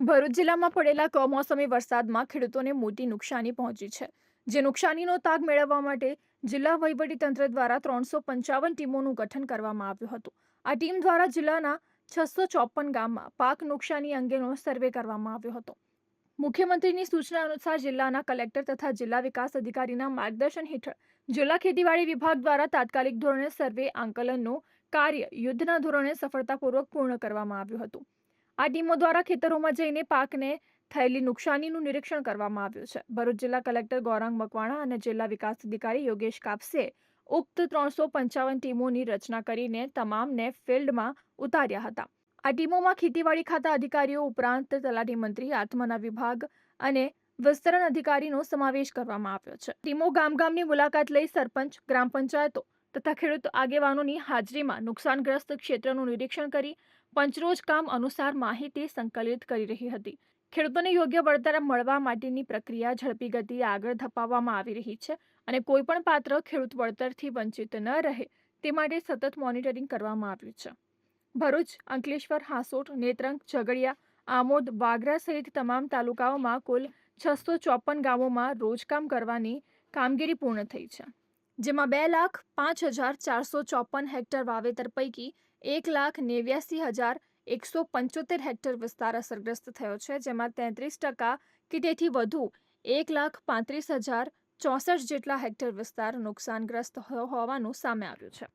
ભરૂચ જિલ્લામાં પડેલા કમોસમી વરસાદમાં ખેડૂતોને મોટી નુકસાની પહોંચી છે. જે નુકસાનીનો તાગ મેળવવા માટે જિલ્લા વહીવટીતંત્ર દ્વારા ત્રણસો પંચાવન ટીમોનું ગઠન કરવામાં આવ્યું હતું. આ ટીમ દ્વારા જિલ્લાના છસો ચોપન ગામમાં પાક નુકસાની અંગેનો સર્વે કરવામાં આવ્યો હતો. મુખ્યમંત્રીની સૂચના અનુસાર જિલ્લાના કલેક્ટર તથા જિલ્લા વિકાસ અધિકારીના માર્ગદર્શન હેઠળ જિલ્લા ખેતીવાડી વિભાગ દ્વારા તાત્કાલિક ધોરણે સર્વે આંકલનનું કાર્ય યુદ્ધના ધોરણે સફળતાપૂર્વક પૂર્ણ કરવામાં આવ્યું હતું. આ ટીમો દ્વારા ખેતરોમાં જઈને પાકને થયેલી નુકસાનીનું નિરીક્ષણ કરવામાં આવ્યું છે. ભરૂચ જિલ્લા કલેક્ટર ગૌરાંગ મકવાણા અને જિલ્લા વિકાસ અધિકારી યોગેશ કાપસે ઉક્ત ત્રણસો પંચાવન ટીમોની રચના કરીને તમામને ફિલ્ડમાં ઉતાર્યા હતા. આ ટીમોમાં ખેતીવાડી ખાતા અધિકારીઓ ઉપરાંત તલાટી મંત્રી, આત્માના વિભાગ અને વિસ્તરણ અધિકારીનો સમાવેશ કરવામાં આવ્યો છે. ટીમો ગામ ગામની મુલાકાત લઈ સરપંચ, ગ્રામ પંચાયતો તથા ખેડૂત આગેવાનોની હાજરીમાં નુકસાનગ્રસ્ત ક્ષેત્રનું નિરીક્ષણ કરી પંચરોજ કામ અનુસાર માહિતી સંકલિત કરી રહી હતી. ખેડૂતોને યોગ્ય વળતર મળવા માટેની પ્રક્રિયા ઝડપી ગતિએ આગળ ધપાવવામાં આવી રહી છે અને કોઈપણ પાત્ર ખેડૂત વળતરથી વંચિત ન રહે તે માટે સતત મોનિટરિંગ કરવામાં આવ્યું છે. ભરૂચ, અંકલેશ્વર, હાંસોટ, નેત્રંગ, ઝઘડિયા, આમોદ, વાગરા સહિત તમામ તાલુકાઓમાં કુલ છસો ચોપન ગામોમાં રોજકામ કરવાની કામગીરી પૂર્ણ થઈ છે. જેમાં બે લાખ પાંચ હજાર ચારસો ચોપન હેક્ટર વાવેતર પૈકી એક લાખ નેવ્યાસી હજાર એકસો પંચોતેર હેક્ટર વિસ્તાર અસરગ્રસ્ત થયો છે, જેમાં તેત્રીસ ટકા કે તેથી વધુ એક લાખ પાંત્રીસ હજાર ચોસઠ જેટલા હેક્ટર વિસ્તાર નુકસાનગ્રસ્ત હોવાનું સામે આવ્યું છે.